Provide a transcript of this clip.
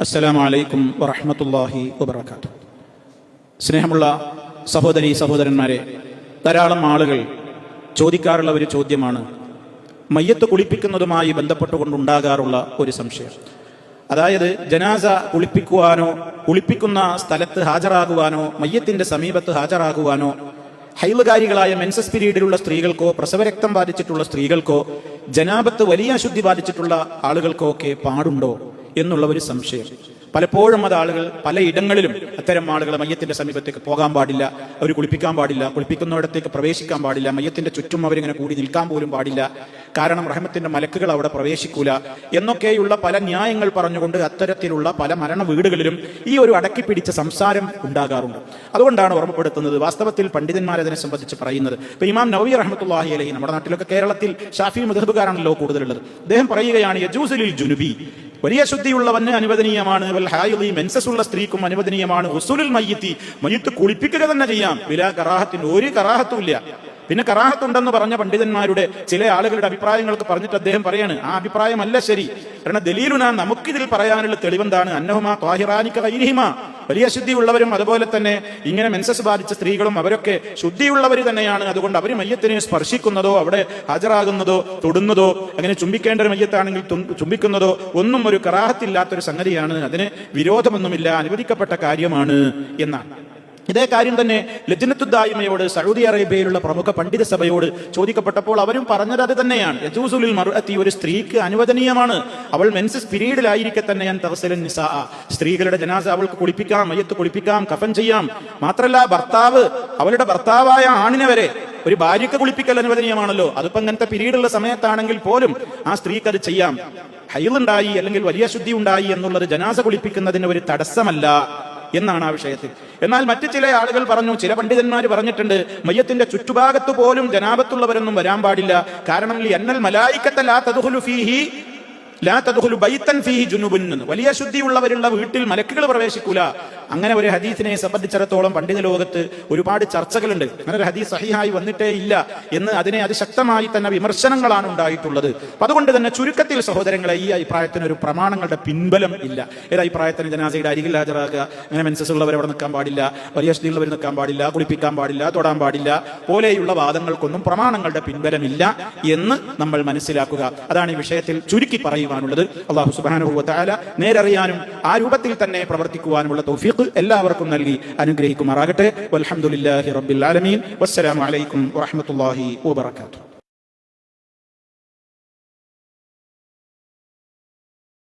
അസ്സലാമു അലൈക്കും വറഹ്മത്തുള്ളാഹി വബറകാതുഹു. സ്നേഹമുള്ള സഹോദരി സഹോദരന്മാരെ ധാരാളം ആളുകൾ ചോദിക്കാറുള്ള ഒരു ചോദ്യമാണ് മയ്യത്ത് കുളിപ്പിക്കുന്നതുമായി ബന്ധപ്പെട്ടുകൊണ്ടുണ്ടാകാറുള്ള ഒരു സംശയം. അതായത് ജനാസ കുളിപ്പിക്കുവാനോ കുളിപ്പിക്കുന്ന സ്ഥലത്ത് ഹാജരാകുവാനോ മയ്യത്തിന്റെ സമീപത്ത് ഹാജരാകുവാനോ ഹൈലുകാരികളായ മെൻസസ് പിരീഡിലുള്ള സ്ത്രീകൾക്കോ പ്രസവരക്തം ബാധിച്ചിട്ടുള്ള സ്ത്രീകൾക്കോ ജനാപത്ത് വലിയ അശുദ്ധി ബാധിച്ചിട്ടുള്ള ആളുകൾക്കോ ഒക്കെ പാടുണ്ടോ? എന്നുള്ള ഒരു സംശയം. പലപ്പോഴും അത് ആളുകൾ പലയിടങ്ങളിലും അത്തരം ആളുകൾ മയ്യത്തിന്റെ സമീപത്തേക്ക് പോകാൻ പാടില്ല അവർ കുളിപ്പിക്കാൻ പാടില്ല കുളിപ്പിക്കുന്നിടത്തേക്ക് പ്രവേശിക്കാൻ പാടില്ല മയ്യത്തിന്റെ ചുറ്റും അവരിങ്ങനെ കൂടി നിൽക്കാൻ പോലും പാടില്ല. കാരണം റഹ്മത്തിന്റെ മലക്കുകൾ അവിടെ പ്രവേശിക്കൂല എന്നൊക്കെയുള്ള പല ന്യായങ്ങൾ പറഞ്ഞുകൊണ്ട് അത്തരത്തിലുള്ള പല മരണ വീടുകളിലും ഈ ഒരു അടക്കി പിടിച്ച സംസാരം ഉണ്ടാകാറുണ്ട്. അതുകൊണ്ടാണ് ഓർമ്മപ്പെടുത്തുന്നത് വാസ്തവത്തിൽ പണ്ഡിതന്മാർ അതിനെ സംബന്ധിച്ച് പറയുന്നത്. ഇപ്പൊ ഇമാം നവി റഹമത്തുല്ലാഹി അലഹി നമ്മുടെ നാട്ടിലൊക്കെ കേരളത്തിൽ ഷാഫി മുദഹബുകാരാണല്ലോ കൂടുതലുള്ളത്. അദ്ദേഹം പറയുകയാണ് യജൂസലിൽ ജുനുബി. വലിയ ശുദ്ധിയുള്ളവന് അനുവദനീയമാണ്. വൽ ഹായിദി മെൻസസ് ഉള്ള സ്ത്രീക്കും അനുവദനീയമാണ്. ഉസുലുൽ മയ്യത്തി മയ്യത്ത് കുളിപ്പിക്കുക തന്നെ ചെയ്യാം. വില കറാഹത്തിന് ഒരു കറാഹത്തും ഇല്ല. പിന്നെ കറാഹത്തുണ്ടെന്ന് പറഞ്ഞ പണ്ഡിതന്മാരുടെ ചില ആളുകളുടെ അഭിപ്രായങ്ങൾക്ക് പറഞ്ഞിട്ട് അദ്ദേഹം പറയാണ് ആ അഭിപ്രായമല്ല ശരി. കാരണം ദലീലുന നമുക്കിതിൽ പറയാനുള്ള തെളിവെന്താണ്? അന്നഹുമാ ത്വാഹിറാനിക്ക വലിയ ശുദ്ധിയുള്ളവരും അതുപോലെ തന്നെ ഇങ്ങനെ മെൻസസ് ബാധിച്ച സ്ത്രീകളും അവരൊക്കെ ശുദ്ധിയുള്ളവർ തന്നെയാണ്. അതുകൊണ്ട് അവർ മയ്യത്തിനെ സ്പർശിക്കുന്നതോ അവിടെ ഹാജരാകുന്നതോ തൊടുന്നതോ അങ്ങനെ ചുംബിക്കേണ്ട ഒരു മയ്യത്താണെങ്കിൽ ചുംബിക്കുന്നതോ ഒന്നും ഒരു കറാഹത്തില്ലാത്തൊരു സംഗതിയാണ്. അതിന് വിരോധമൊന്നുമില്ല അനുവദിക്കപ്പെട്ട കാര്യമാണ് എന്നാണ്. ഇതേ കാര്യം തന്നെ ലജ്നത്തുദ്ദായ്മയോട് സൗദി അറേബ്യയിലുള്ള പ്രമുഖ പണ്ഡിത സഭയോട് ചോദിക്കപ്പെട്ടപ്പോൾ അവരും പറഞ്ഞത് അത് തന്നെയാണ്. യജൂസുലിൽ ഒരു സ്ത്രീക്ക് അനുവദനീയമാണ്. അവൾ മെൻസസ് പീരീഡിലായിരിക്കെ തന്നെ ഞാൻ തഹസലൻ നിസാ സ്ത്രീകളുടെ ജനാസ അവൾക്ക് കുളിപ്പിക്കാം മയ്യത്ത് കുളിപ്പിക്കാം കഫൻ ചെയ്യാം. മാത്രല്ല ഭർത്താവ് അവളുടെ ഭർത്താവായ ആണിനെ വരെ ഒരു ഭാര്യയ്ക്ക് കുളിപ്പിക്കൽ അനുവദനീയമാണല്ലോ. അതിപ്പോ അങ്ങനത്തെ പിരീഡുള്ള സമയത്താണെങ്കിൽ പോലും ആ സ്ത്രീക്ക് അത് ചെയ്യാം. ഹൈലുണ്ടായി അല്ലെങ്കിൽ വലിയ ശുദ്ധി ഉണ്ടായി എന്നുള്ളത് ജനാസ കുളിപ്പിക്കുന്നതിന് ഒരു തടസ്സമല്ല. എന്നാണ് ആ വിഷയത്തിൽ. എന്നാൽ മറ്റു ചില ആളുകൾ പറഞ്ഞു ചില പണ്ഡിതന്മാർ പറഞ്ഞിട്ടുണ്ട് മയ്യത്തിന്റെ ചുറ്റുഭാഗത്ത് പോലും ജനാപത്തുള്ളവരൊന്നും വരാൻ പാടില്ല. കാരണം എന്നൽ മലായിക്കത്ത ലാ തദ്ഖുലു ഫീഹി ലാ തദ്ഖുലു ബൈത്തൻ ഫീഹി ജുനുബുൻ വലിയ ശുദ്ധിയുള്ളവരുള്ള വീട്ടിൽ മലക്കുകൾ പ്രവേശിക്കൂല. അങ്ങനെ ഒരു ഹദീസിനെ സംബന്ധിച്ചിടത്തോളം പണ്ഡിത ലോകത്ത് ഒരുപാട് ചർച്ചകളുണ്ട്. അങ്ങനെ ഒരു ഹദീസ് സഹിഹായി വന്നിട്ടേ ഇല്ല എന്ന് അതിനെ അതിശക്തമായി തന്നെ വിമർശനങ്ങളാണ് ഉണ്ടായിട്ടുള്ളത്. അതുകൊണ്ട് തന്നെ ചുരുക്കത്തിൽ സഹോദരങ്ങളെ ഈ അഭിപ്രായത്തിന് ഒരു പ്രമാണങ്ങളുടെ പിൻബലം ഇല്ല. ഏത് അഭിപ്രായത്തിന് ജനാസയുടെ അരികിൽ ഹാജരാക്കുക അങ്ങനെ മെൻസസ് അവിടെ നിൽക്കാൻ പാടില്ല. വലിയ ശുദ്ധിയുള്ളവർ നിൽക്കാൻ പാടില്ല. കുളിപ്പിക്കാൻ പാടില്ല. തൊടാൻ പാടില്ല. പോലെയുള്ള വാദങ്ങൾക്കൊന്നും പ്രമാണങ്ങളുടെ പിൻബലമില്ല എന്ന് നമ്മൾ മനസ്സിലാക്കുക. അതാണ് ഈ വിഷയത്തിൽ ചുരുക്കി പറയുവാനുള്ളത്. അള്ളാഹു സുബാനുഭവത്തായ നേരറിയാനും ആ രൂപത്തിൽ തന്നെ പ്രവർത്തിക്കുവാനുമുള്ള തൗഫീഖ് എല്ലാവർക്കും നൽകി അനുഗ്രഹിക്കുമാറാകട്ടെ. വൽഹംദുലില്ലാഹി റബ്ബിൽ ആലമീൻ. വസ്സലാമു അലൈക്കും വറഹ്മത്തുള്ളാഹി വബറകാതുഹു.